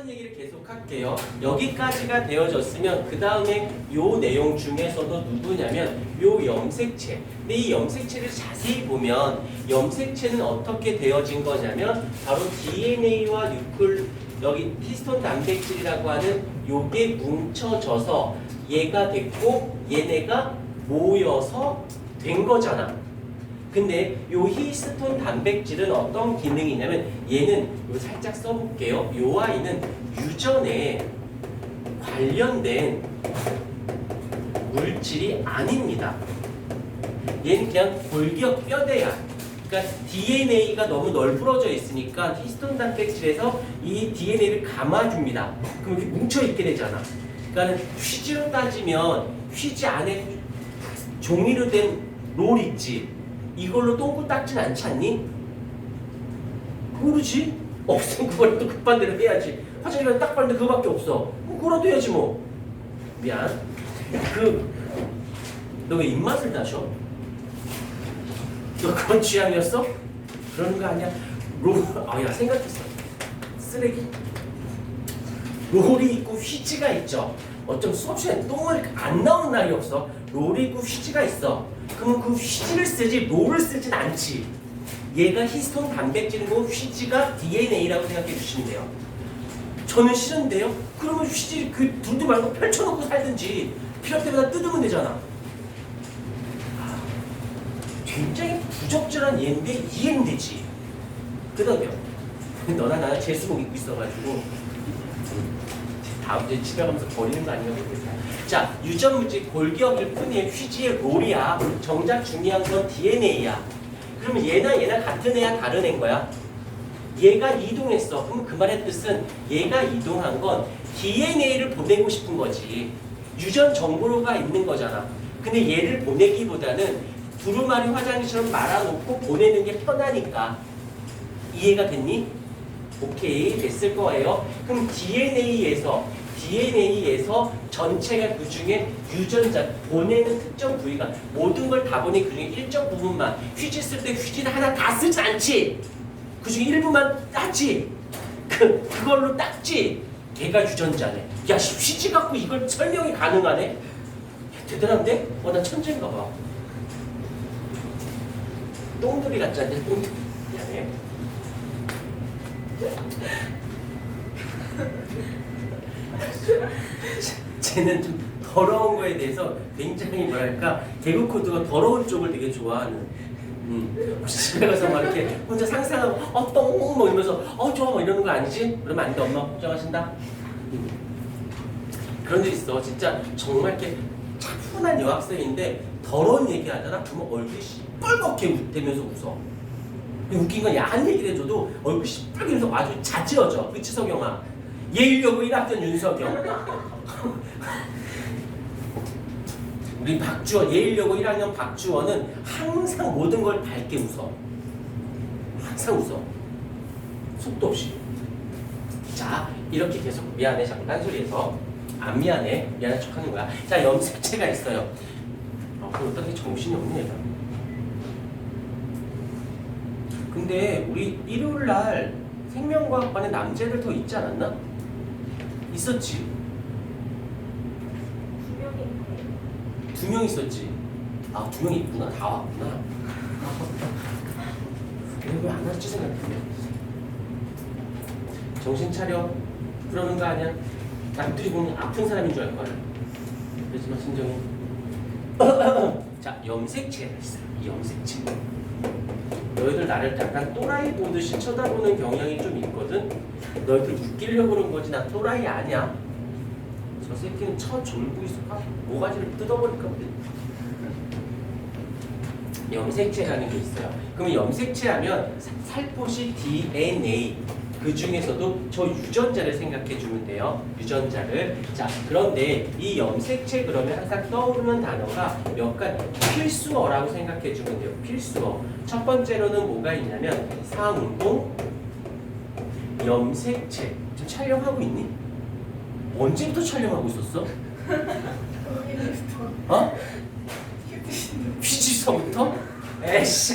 했던 얘기를 계속 할게요. 여기까지가 되어졌으면 그 다음에 요 내용 중에서도 누구냐면 요 염색체. 근데 이 염색체를 자세히 보면 염색체는 어떻게 되어진 거냐면 바로 DNA와 뉴클 여기 히스톤 단백질이라고 하는 요게 뭉쳐져서 얘가 됐고 얘네가 모여서 된 거잖아. 근데 요 히스톤 단백질은 어떤 기능이냐면 얘는 요 살짝 써볼게요. 요 아이는 유전에 관련된 물질이 아닙니다. 얘는 그냥 골격 뼈대야. 그러니까 DNA가 너무 널브러져 있으니까 히스톤 단백질에서 이 DNA를 감아줍니다. 그럼 이렇게 뭉쳐 있게 되잖아. 그러니까 휴지로 따지면 휴지 안에 종이로 된 롤 있지. 이걸로 똥꼬 닦진 않지 않니? 모르지? 없으면 그걸 또 급한 대로 해야지. 화장실 딱 봤는데 그거밖에 없어. 그럼 그거라도 해야지 뭐. 미안. 그, 너 왜 입맛을 다셔? 너 그런 취향이었어? 그러는 거 아니야? 롤, 아, 야, 생각했어. 쓰레기. 롤이 있고 휘지가 있죠. 어쩜 수업 시간에 똥을 안 나오는 날이 없어. 롤이 있고 휘지가 있어. 그러면 그 휘지를 쓰지 롤을 쓰진 않지. 얘가 히스톤 단백질이고 휘지가 DNA라고 생각해 주시면 돼요. 저는 싫은데요? 그러면 휘지 그 둘도 말고 펼쳐놓고 살든지 필요 때마다 뜯으면 되잖아. 아, 굉장히 부적절한 얘인데 이해는 되지. 끄덕여. 너나 나나 재수복 입고 있어가지고 주에 집에 가면서 버리는 거 아니냐고 그랬어요. 자, 유전 물질 골격일 뿐이에요. 휴지의 롤이야. 정작 중요한 건 DNA야. 그러면 얘나 얘나 같은 애야 다른 애인 거야? 얘가 이동했어. 그럼 그 말의 뜻은 얘가 이동한 건 DNA를 보내고 싶은 거지. 유전 정보로가 있는 거잖아. 근데 얘를 보내기보다는 두루마리 화장실처럼 말아놓고 보내는 게 편하니까. 이해가 됐니? 오케이 됐을 거예요. 그럼 DNA에서 DNA에서 전체가 그 중에 유전자 보내는 특정 부위가 모든 걸 다 보내 그 중에 일정 부분만 휴지 쓸 때 휴지는 하나 다 쓰지 않지. 그 중에 일부만 땄지. 그 그걸로 땄지. 걔가 유전자네. 야 씨, 휴지 갖고 이걸 설명이 가능하네. 야, 대단한데? 어나 천재인가 봐. 똥들이 같지 않냐? 똥들. 미안해. 쟤는 좀 더러운 거에 대해서 굉장히 뭐랄까 개그 코드가 더러운 쪽을 되게 좋아하는. 음. 혹시 집에 가서 막 이렇게 혼자 상상하고 어똥뭐 이러면서 어 좋아 뭐 이러는 거 아니지? 그러면 안돼 엄마 걱정하신다. 음. 그런 일 있어 진짜 정말 이렇게 차분한 여학생인데 더러운 얘기 하잖아 그러면 얼굴이 시뻘겋게 웃대면서 웃어. 웃긴 건 야한 얘기를 해줘도 얼굴이 시뻘겋게 아주 자지러져. 그치 석영아? 예일여고 1학년 윤석영. 우리 박주원, 예일여고 1학년 박주원은 항상 모든 걸 밝게 웃어. 항상 웃어. 속도 없이. 자, 이렇게 계속 미안해, 자꾸 딴소리해서. 안 미안해, 미안한 척 하는 거야. 자, 염색체가 있어요. 어, 그 어떻게 정신이 없네, 얘가. 근데 우리 일요일 날 생명과학반에 남자애들 더 있지 않았나? 있었지. 두 명 있었지. 아, 두 명 있구나. 다 왔구나. 왜안 왔지 생각해. 정신 차려. 그러는 거 아니야? 남들이 보면 아픈 사람인 줄 알 거야. 마, 신정이. 자, 염색체가 있어요. 이 염색체. 너희들 나를 약간 또라이 보듯이 쳐다보는 경향이 좀 있거든. 너희들 웃기려고 그런 거지 나 또라이 아니야. 저 새끼는 쳐 졸고 있어. 아, 모가지를 뜯어버릴까 보네. 염색체라는 게 있어요. 그러면 염색체 하면 사- 살포시 DNA 그 중에서도 저 유전자를 생각해 주면 돼요. 유전자를. 자, 그런데 이 염색체 그러면 항상 떠오르는 단어가 몇 가지 필수어라고 생각해 주면 돼요. 필수어. 첫 번째로는 뭐가 있냐면 상동 염색체. 지금 촬영하고 있니? 언제부터 촬영하고 있었어? 어? 휘지서부터? 에이씨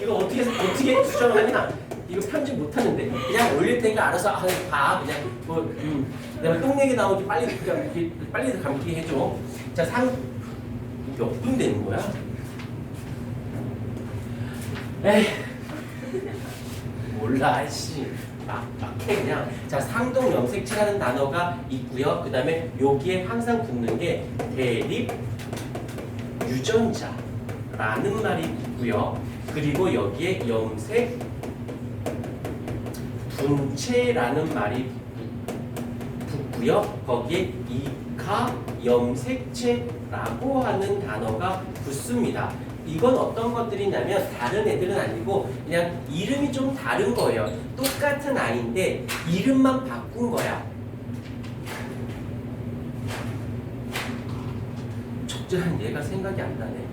이거 어떻게 어떻게 수정하냐 이거 편집 못 하는데 그냥 올릴 테니까 알아서 아, 봐 그냥 뭐 음, 내가 똥 얘기 나오지 빨리 그냥 이렇게 빨리 감기 해줘. 자상몇 분 되는 거야? 에이 몰라 씨. 막, 막해 그냥 자 상동 염색체라는 단어가 있고요 그 다음에 여기에 항상 붙는 게 대립 유전자라는 말이 있고요 그리고 여기에 염색 분체라는 말이 붙고요 거기에 이카 염색체라고 하는 단어가 붙습니다 이건 어떤 것들이냐면 다른 애들은 아니고 그냥 이름이 좀 다른 거예요. 똑같은 아이인데 이름만 바꾼 거야. 적절한 얘가 생각이 안 나네.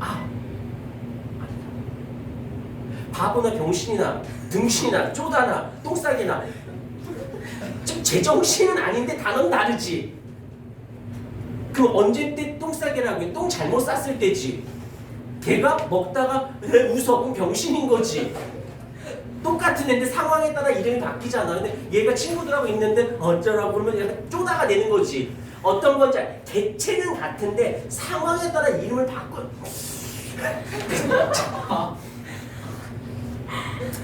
아, 아니다. 바보나 병신이나 등신이나 쪼다나 똥싸기나 좀 제정신은 아닌데 단어는 다르지. 그럼 언제 때 똥싸기라고 해? 똥 잘못 쌌을 때지. 걔가 먹다가 왜 웃어? 그럼 병신인 거지. 똑같은 애인데 상황에 따라 이름이 바뀌잖아. 근데 얘가 친구들하고 있는데 어쩌라고 그러면 얘가 쪼다가 되는 거지. 어떤 건지 알- 개체는 같은데 상황에 따라 이름을 바꿔.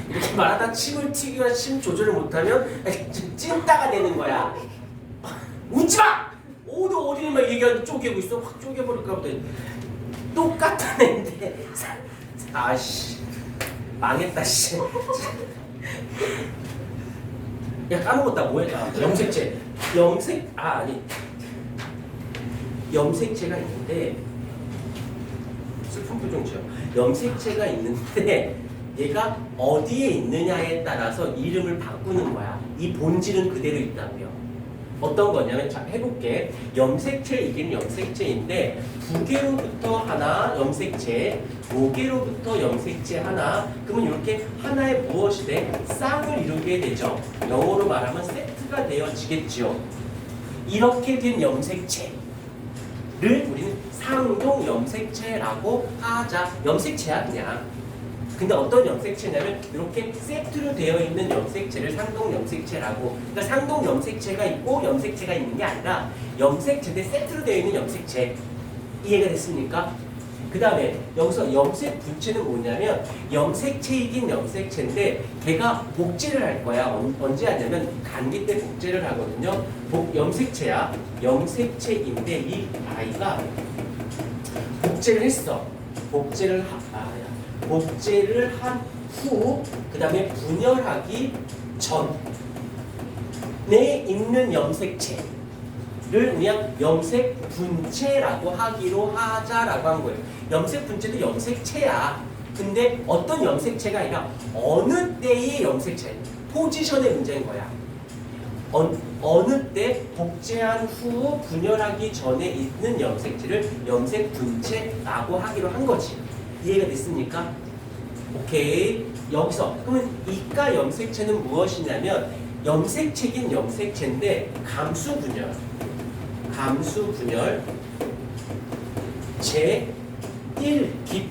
이렇게 말하다 침을 튀기거나 침 조절을 못하면 찐따가 되는 거야. 웃지 마! 어디 어디를 막 얘기하는데 쪼개고 있어. 확 쪼개버릴까 보다. 똑같은 애인데 사- 아씨 망했다 씨. 야 까먹었다 뭐했다 염색체 염색 아 아니 염색체가 있는데 슬픈 표정 지어 염색체가 있는데 얘가 어디에 있느냐에 따라서 이름을 바꾸는 거야. 이 본질은 그대로 있다고요. 어떤 거냐면 자 해볼게. 염색체 이게 염색체인데 두 개로부터 하나 염색체 두 개로부터 염색체 하나. 그러면 이렇게 하나에 무엇이 돼? 쌍을 이루게 되죠. 영어로 말하면 세트가 되어지겠죠. 이렇게 된 염색체를 우리는 상동 염색체라고 하자. 염색체야 그냥 근데 어떤 염색체냐면 이렇게 세트로 되어 있는 염색체를 상동 염색체라고. 그러니까 상동 염색체가 있고 염색체가 있는 게 아니라 염색체인데 세트로 되어 있는 염색체. 이해가 됐습니까? 그 다음에 여기서 염색 분체는 뭐냐면 염색체이긴 염색체인데 걔가 복제를 할 거야. 언- 언제 하냐면 감기 때 복제를 하거든요. 복, 염색체야. 염색체인데 이 아이가 복제를 했어. 복제를 하, 아, 야. 복제를 한 후, 그 다음에 분열하기 전에 있는 염색체를 그냥 염색 분체라고 하기로 하자라고 한 거예요. 염색 분체도 염색체야. 근데 어떤 염색체가 아니라 어느 때의 염색체, 포지션의 문제인 거야. 어, 어느 때 복제한 후 분열하기 전에 있는 염색체를 염색 분체라고 하기로 한 거지. 이해가 됐습니까? 오케이. 여기서 그러면 이가 염색체는 무엇이냐면 염색체긴 염색체인데 감수 분열, 감수 분열 제 1깁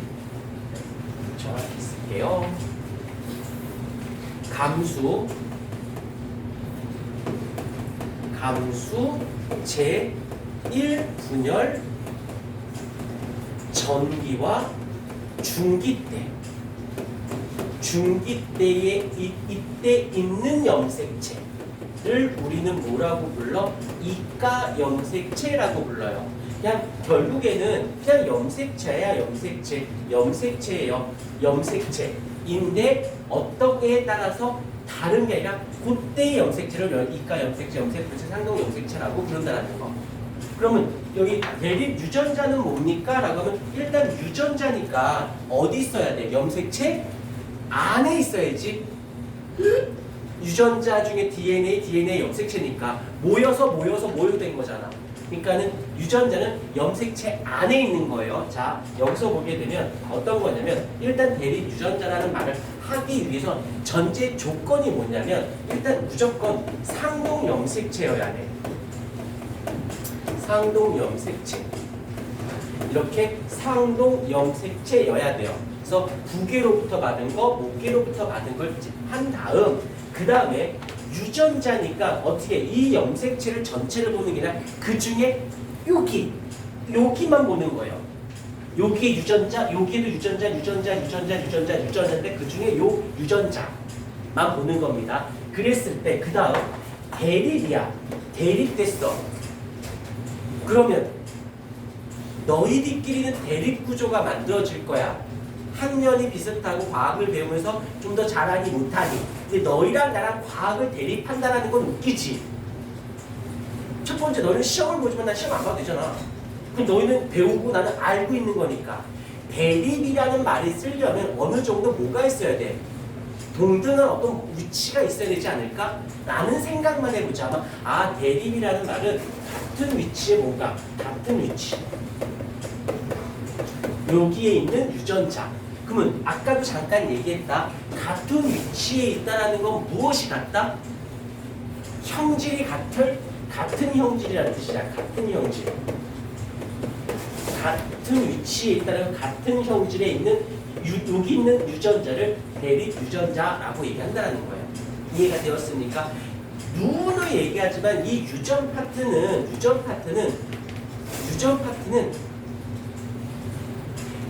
정확히 쓸게요. 감수 감수 제 1 분열 전기와 중기 때 중기 때에 이, 이때 있는 염색체를 우리는 뭐라고 불러? 이가 염색체라고 불러요. 그냥 결국에는 그냥 염색체야 염색체 염색체예요 염색체인데 어떤 게에 따라서 다른 게 아니라 그때의 염색체를 연- 이가 염색체, 염색분체, 상동 염색체라고 부른다는 거. 그러면 여기 대립 유전자는 뭡니까? 라고 하면 일단 유전자니까 어디 있어야 돼? 염색체 안에 있어야지. 유전자 중에 DNA, DNA 염색체니까 모여서 모여서 모여된 거잖아. 그러니까는 유전자는 염색체 안에 있는 거예요. 자, 여기서 보게 되면 어떤 거냐면 일단 대립 유전자라는 말을 하기 위해서 전제 조건이 뭐냐면 일단 무조건 상동 염색체여야 돼. 상동 염색체. 이렇게 상동 염색체여야 돼요. 그래서 부계로부터 받은 거, 목계로부터 받은 걸 한 다음 그 다음에 유전자니까 어떻게 이 염색체를 전체를 보는 게 아니라 그 중에 여기 여기만 보는 거예요. 여기에 유전자, 여기에도 유전자, 유전자, 유전자, 유전자, 유전자인데 그 중에 요 유전자만 보는 겁니다. 그랬을 때 그 다음 대립이야. 대립됐어. 그러면 너희들끼리는 대립 구조가 만들어질 거야. 학년이 비슷하고 과학을 배우면서 좀 더 잘하니 못하니. 근데 너희랑 나랑 과학을 대립한다라는 건 웃기지. 첫 번째 너희는 시험을 보지만 난 시험 안 봐도 되잖아. 그럼 너희는 배우고 나는 알고 있는 거니까. 대립이라는 말이 쓰려면 어느 정도 뭐가 있어야 돼? 동등한 어떤 위치가 있어야 되지 않을까? 라는 생각만 해보자면 아 대립이라는 말은 같은 위치에 뭔가 같은 위치 여기에 있는 유전자 그러면 아까도 잠깐 얘기했다 같은 위치에 있다라는 건 무엇이 같다? 형질이 같을 같은 형질이라는 뜻이야 같은 형질 같은 위치에 있다는 건 같은 형질에 있는 유, 여기 있는 유전자를 대립 유전자라고 얘기한다는 거예요. 이해가 되었습니까? 누누이 얘기하지만 이 유전 파트는 유전 파트는 유전 파트는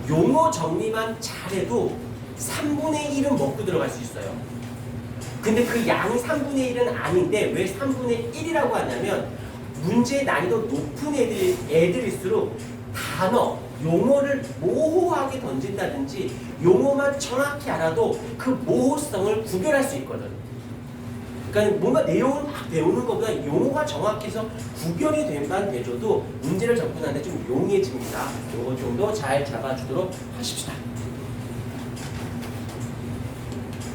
용어 정리만 잘해도 3분의 1은 먹고 들어갈 수 있어요. 근데 그 양이 3분의 1은 아닌데 왜 3분의 1이라고 하냐면 문제 난이도 높은 애들, 애들일수록 단어, 용어를 모호하게 던진다든지 용어만 정확히 알아도 그 모호성을 구별할 수 있거든. 그러니까 뭔가 내용을 막 배우는 것보다 용어가 정확해서 구별이 된만 돼줘도 문제를 접근하는데 좀 용이해집니다. 요거 좀 더 잘 잡아주도록 하십시다.